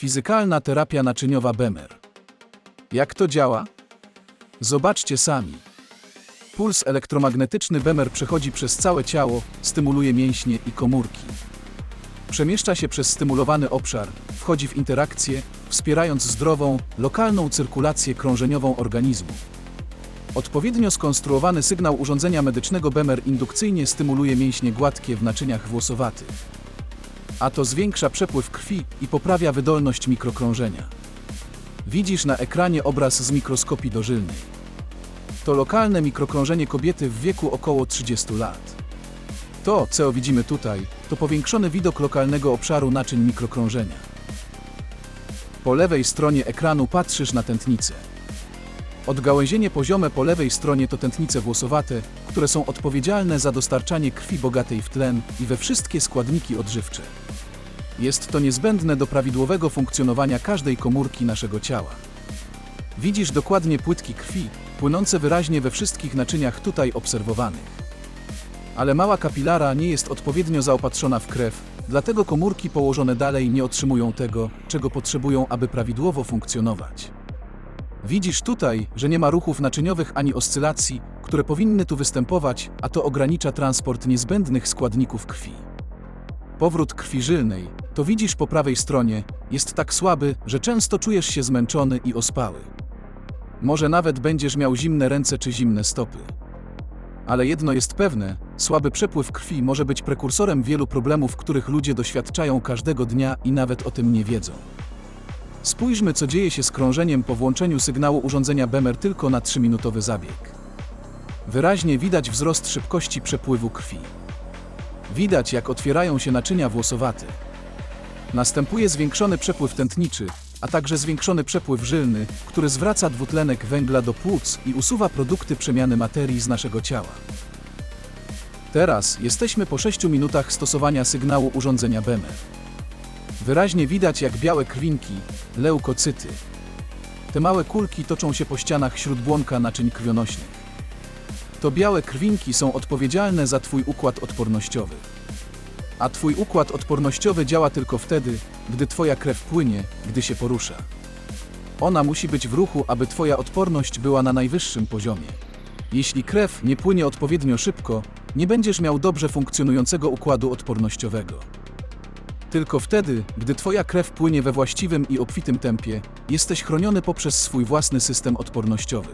Fizykalna terapia naczyniowa Bemer. Jak to działa? Zobaczcie sami. Puls elektromagnetyczny Bemer przechodzi przez całe ciało, stymuluje mięśnie i komórki. Przemieszcza się przez stymulowany obszar, wchodzi w interakcję, wspierając zdrową, lokalną cyrkulację krążeniową organizmu. Odpowiednio skonstruowany sygnał urządzenia medycznego Bemer indukcyjnie stymuluje mięśnie gładkie w naczyniach włosowatych. A to zwiększa przepływ krwi i poprawia wydolność mikrokrążenia. Widzisz na ekranie obraz z mikroskopii dożylnej. To lokalne mikrokrążenie kobiety w wieku około 30 lat. To, co widzimy tutaj, to powiększony widok lokalnego obszaru naczyń mikrokrążenia. Po lewej stronie ekranu patrzysz na tętnicę. Odgałęzienie poziome po lewej stronie to tętnice włosowate, które są odpowiedzialne za dostarczanie krwi bogatej w tlen i we wszystkie składniki odżywcze. Jest to niezbędne do prawidłowego funkcjonowania każdej komórki naszego ciała. Widzisz dokładnie płytki krwi, płynące wyraźnie we wszystkich naczyniach tutaj obserwowanych. Ale mała kapilara nie jest odpowiednio zaopatrzona w krew, dlatego komórki położone dalej nie otrzymują tego, czego potrzebują, aby prawidłowo funkcjonować. Widzisz tutaj, że nie ma ruchów naczyniowych ani oscylacji, które powinny tu występować, a to ogranicza transport niezbędnych składników krwi. Powrót krwi żylnej, to widzisz po prawej stronie, jest tak słaby, że często czujesz się zmęczony i ospały. Może nawet będziesz miał zimne ręce czy zimne stopy. Ale jedno jest pewne, słaby przepływ krwi może być prekursorem wielu problemów, których ludzie doświadczają każdego dnia i nawet o tym nie wiedzą. Spójrzmy, co dzieje się z krążeniem po włączeniu sygnału urządzenia Bemer tylko na 3-minutowy zabieg. Wyraźnie widać wzrost szybkości przepływu krwi. Widać, jak otwierają się naczynia włosowate. Następuje zwiększony przepływ tętniczy, a także zwiększony przepływ żylny, który zwraca dwutlenek węgla do płuc i usuwa produkty przemiany materii z naszego ciała. Teraz jesteśmy po 6 minutach stosowania sygnału urządzenia Bemer. Wyraźnie widać, jak białe krwinki, leukocyty. Te małe kulki toczą się po ścianach śródbłonka naczyń krwionośnych. To białe krwinki są odpowiedzialne za Twój układ odpornościowy. A Twój układ odpornościowy działa tylko wtedy, gdy Twoja krew płynie, gdy się porusza. Ona musi być w ruchu, aby Twoja odporność była na najwyższym poziomie. Jeśli krew nie płynie odpowiednio szybko, nie będziesz miał dobrze funkcjonującego układu odpornościowego. Tylko wtedy, gdy Twoja krew płynie we właściwym i obfitym tempie, jesteś chroniony poprzez swój własny system odpornościowy.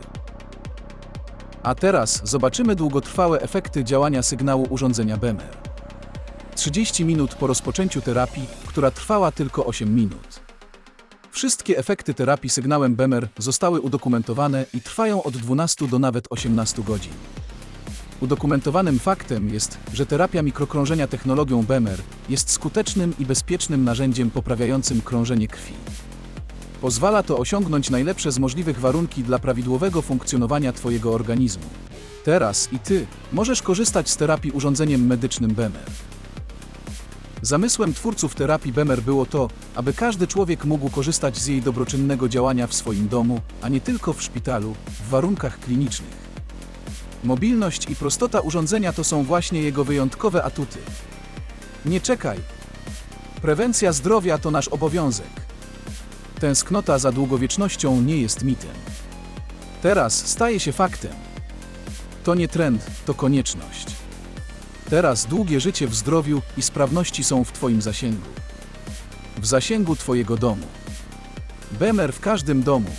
A teraz zobaczymy długotrwałe efekty działania sygnału urządzenia Bemer. 30 minut po rozpoczęciu terapii, która trwała tylko 8 minut. Wszystkie efekty terapii sygnałem Bemer zostały udokumentowane i trwają od 12 do nawet 18 godzin. Udokumentowanym faktem jest, że terapia mikrokrążenia technologią Bemer jest skutecznym i bezpiecznym narzędziem poprawiającym krążenie krwi. Pozwala to osiągnąć najlepsze z możliwych warunki dla prawidłowego funkcjonowania Twojego organizmu. Teraz i Ty możesz korzystać z terapii urządzeniem medycznym Bemer. Zamysłem twórców terapii Bemer było to, aby każdy człowiek mógł korzystać z jej dobroczynnego działania w swoim domu, a nie tylko w szpitalu, w warunkach klinicznych. Mobilność i prostota urządzenia to są właśnie jego wyjątkowe atuty. Nie czekaj. Prewencja zdrowia to nasz obowiązek. Tęsknota za długowiecznością nie jest mitem. Teraz staje się faktem. To nie trend, to konieczność. Teraz długie życie w zdrowiu i sprawności są w Twoim zasięgu. W zasięgu Twojego domu. Bemer w każdym domu.